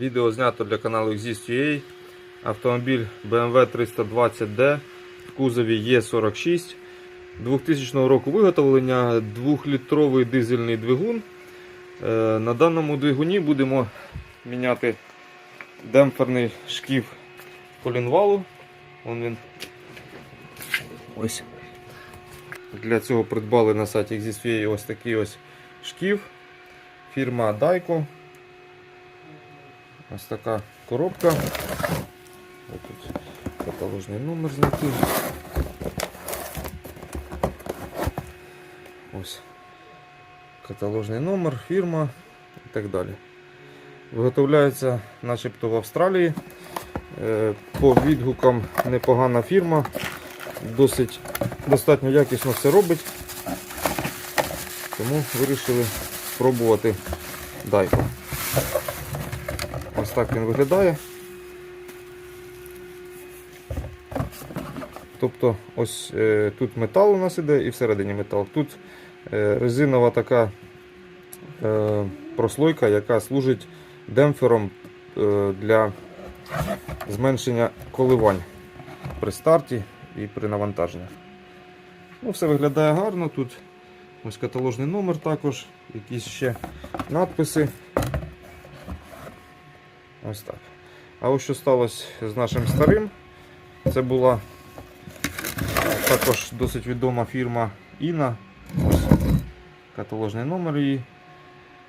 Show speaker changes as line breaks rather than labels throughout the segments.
Відео знято для каналу Exist.ua. Автомобіль BMW 320D в кузові Е46 2000 року виготовлення 2-літровий дизельний двигун. Е, На даному двигуні будемо міняти демпферний шків колінвалу. Вон він. Ось. Для цього придбали на сайті Exist.ua ось такий ось шків. Фірма Daico. Ось така коробка. Ось тут каталожний номер знайти. Ось. Каталожний номер, фірма і так далі. Виготовляється начебто в Австралії. Е, По відгукам непогана фірма. Досить достатньо якісно все робить. Тому вирішили спробувати Daico. Ось так він виглядає. Тобто ось е, тут метал у нас іде і всередині метал. Тут е, резинова така е, прослойка, яка служить демпфером е, для зменшення коливань при старті і при навантаженні. Ну, Все виглядає гарно. Тут ось каталожний номер також, якісь ще надписи. Ось так. А ось що сталося з нашим старим, це була також досить відома фірма Іна. Каталожний номер її.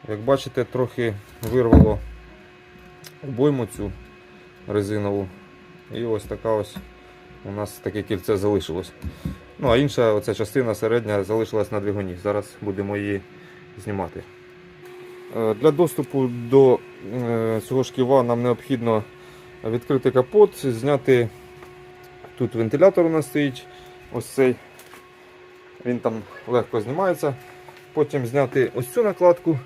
Як бачите, трохи вирвало обойму цю резинову. І ось така ось у нас таке кільце залишилось. Ну, а інша оця частина середня залишилась на двигуні. Зараз будемо її знімати. Е, Для доступу до е, цього шківа нам необхідно відкрити капот, зняти тут вентилятор у нас стоїть. Ось цей. Він там легко знімається. Потім зняти ось цю накладку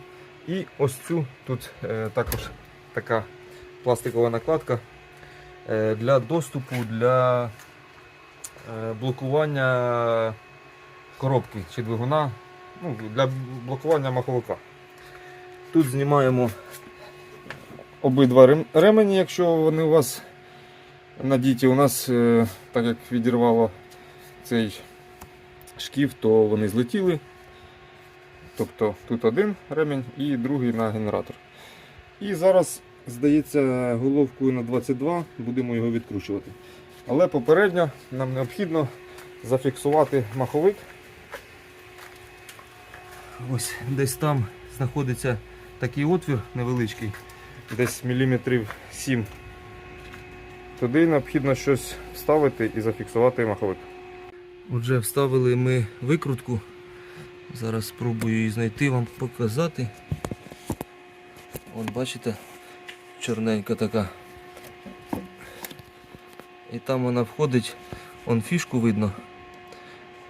і ось цю тут е, також така пластикова накладка для доступу для блокування коробки чи двигуна, ну, для блокування маховика. Тут знімаємо обидва ремені, якщо вони у вас надіті. У нас, е, так як відірвало цей шків, то вони злетіли. Тобто тут один ремінь і другий на генератор. І зараз, здається, головкою на 22 будемо його відкручувати. Але попередньо нам необхідно зафіксувати маховик. Ось десь там знаходиться такий отвір невеличкий, десь міліметрів 7. Туди необхідно щось вставити і зафіксувати маховик. Отже, вставили ми викрутку. Зараз спробую її знайти, вам показати. От бачите, чорненька така. І там вона входить, он фішку видно,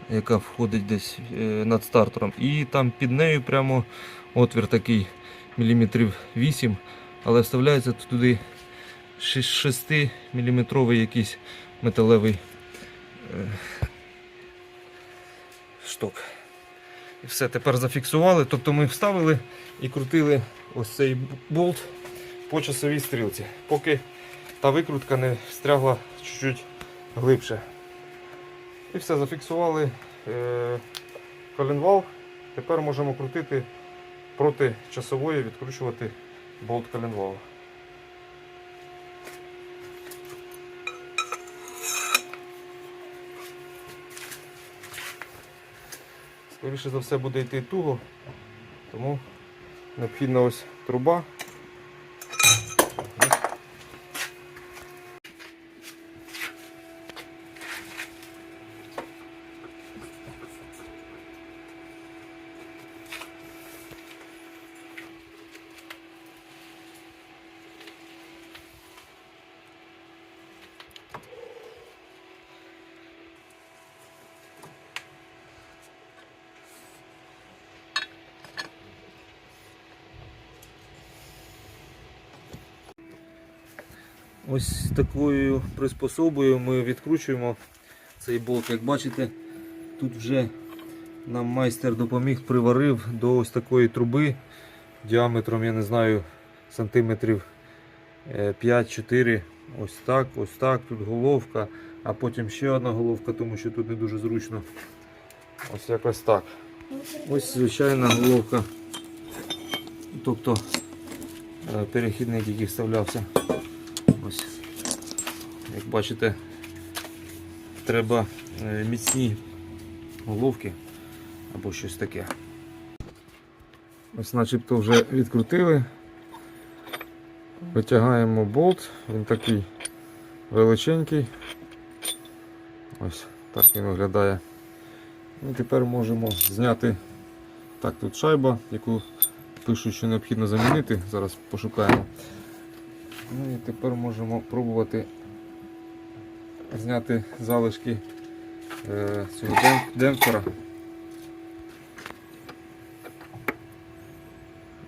яка входить десь е, над стартером. І там під нею прямо отвір такий міліметрів 8, але вставляється туди 6 мм якийсь металевий е, шток. І все, тепер зафіксували. Тобто ми вставили і крутили ось цей болт по часовій стрілці, поки та викрутка не встрягла чуть-чуть глибше. І все, зафіксували е, коленвал. Тепер можемо крутити проти часової, відкручувати болт коленвала. Скоріше за все буде йти туго, тому необхідна ось труба. Ось такою приспособою ми відкручуємо цей болт. Як бачите, тут вже нам майстер допоміг, приварив до ось такої труби діаметром, я не знаю, сантиметрів 5-4. Ось так, ось так. Тут головка, а потім ще одна головка, тому що тут не дуже зручно. Ось якось так. Ось звичайна головка. Тобто е, перехідник, який вставлявся. Як бачите, треба е, міцні головки або щось таке. Ось начебто вже відкрутили. Витягаємо болт, він такий величенький. Ось так він виглядає. І тепер можемо зняти так, тут шайба, яку пишуть, що необхідно замінити. Зараз пошукаємо. Ну і тепер можемо пробувати зняти залишки е, цього дем- демпфера.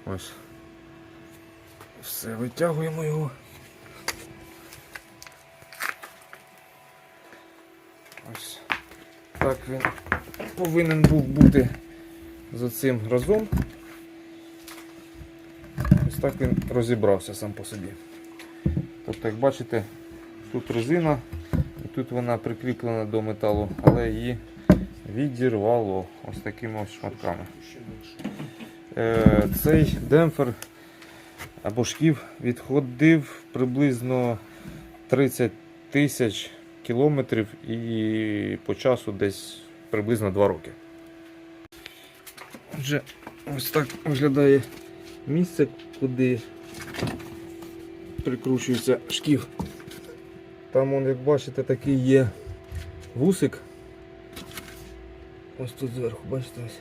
Ось. Все, витягуємо його. Ось. Так він повинен був бути за цим разом. Ось так він розібрався сам по собі. Тобто, як бачите, тут резина, тут вона прикріплена до металу, але її відірвало ось такими ось шматками. Е, Цей демпфер або шків відходив приблизно 30 тисяч кілометрів і по часу десь приблизно 2 роки. Отже, ось так виглядає місце, куди прикручується шків. Там, он, як бачите, такий є вусик. Ось тут зверху, бачите ось.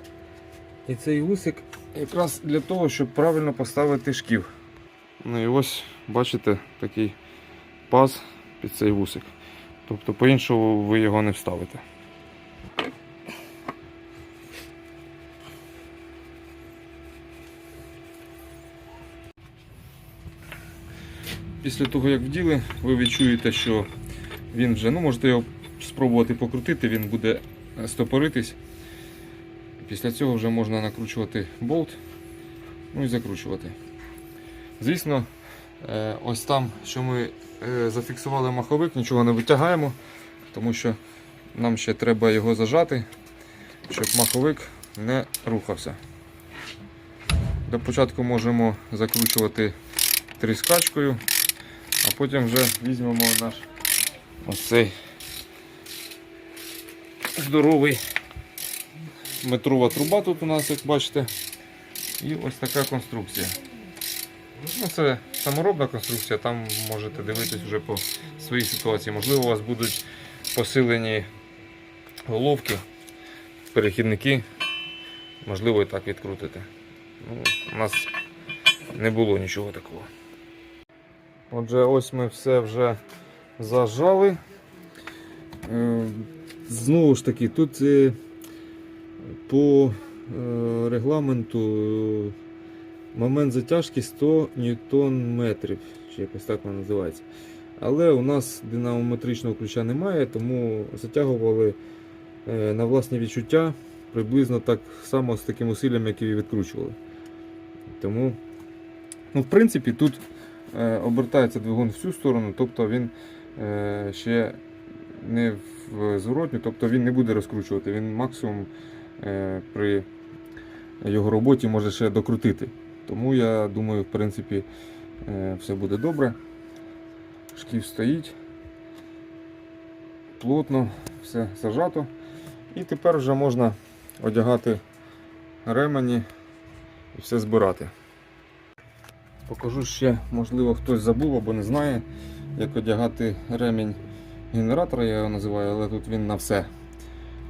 І цей вусик якраз для того, щоб правильно поставити шків. Ну і ось, бачите, такий паз під цей вусик. Тобто по-іншому ви його не вставите. Після того, як вділи, ви відчуєте, що він вже, ну можете його спробувати покрутити, він буде стопоритись. Після цього вже можна накручувати болт, ну і закручувати. Звісно, е, ось там, що ми е, зафіксували маховик, нічого не витягаємо, тому що нам ще треба його зажати, щоб маховик не рухався. До початку можемо закручувати тріскачкою, а потім вже візьмемо наш ось цей здоровий метрова труба тут у нас, як бачите, і ось така конструкція. Ну, Це саморобна конструкція, там можете дивитись вже по своїй ситуації. Можливо, у вас будуть посилені головки, перехідники, можливо і так відкрутити. Ну, у нас не було нічого такого. Отже, ось ми все вже зажали. Е, Знову ж таки, тут е, по е, регламенту момент затяжки 100 ньютон метрів, чи якось так воно називається. Але у нас динамометричного ключа немає, тому затягували на власні відчуття приблизно так само з таким усиллям, як і відкручували. Тому, ну, в принципі, тут обертається двигун в цю сторону, тобто він е, ще не в зворотню, тобто він не буде розкручувати, він максимум е, при його роботі може ще докрутити. Тому я думаю, в принципі, е, все буде добре. Шків стоїть. Плотно, все зажато. І тепер вже можна одягати ремені і все збирати. Покажу ще, можливо, хтось забув або не знає, як одягати ремінь генератора, я його називаю, але тут він на все.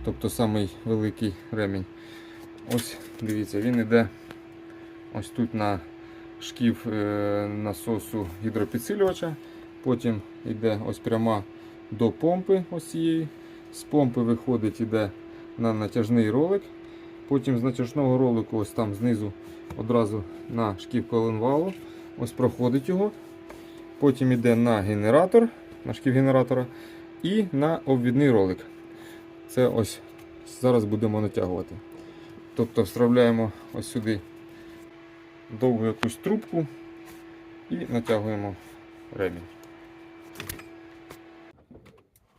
Тобто самий великий ремінь. Ось, дивіться, він йде ось тут на шків е, насосу гідропідсилювача. Потім йде ось пряма до помпи ось цієї. З помпи виходить, йде на натяжний ролик. Потім з натяжного ролику, ось там знизу одразу на шків коленвалу. Ось проходить його. Потім йде на генератор, на шків генератора і на обвідний ролик. Це ось зараз будемо натягувати. Тобто вставляємо ось сюди довгу якусь трубку і натягуємо ремінь.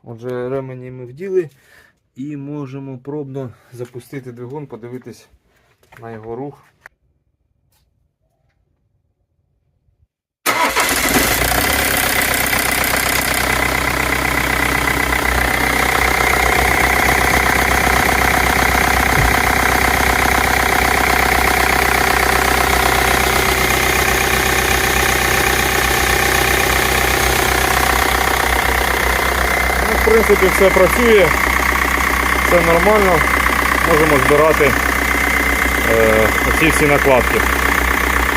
Отже, ремені ми вділи і можемо пробно запустити двигун, подивитись на його рух. Ну, в принципі, все працює, все нормально. Можемо збирати е, оці всі накладки.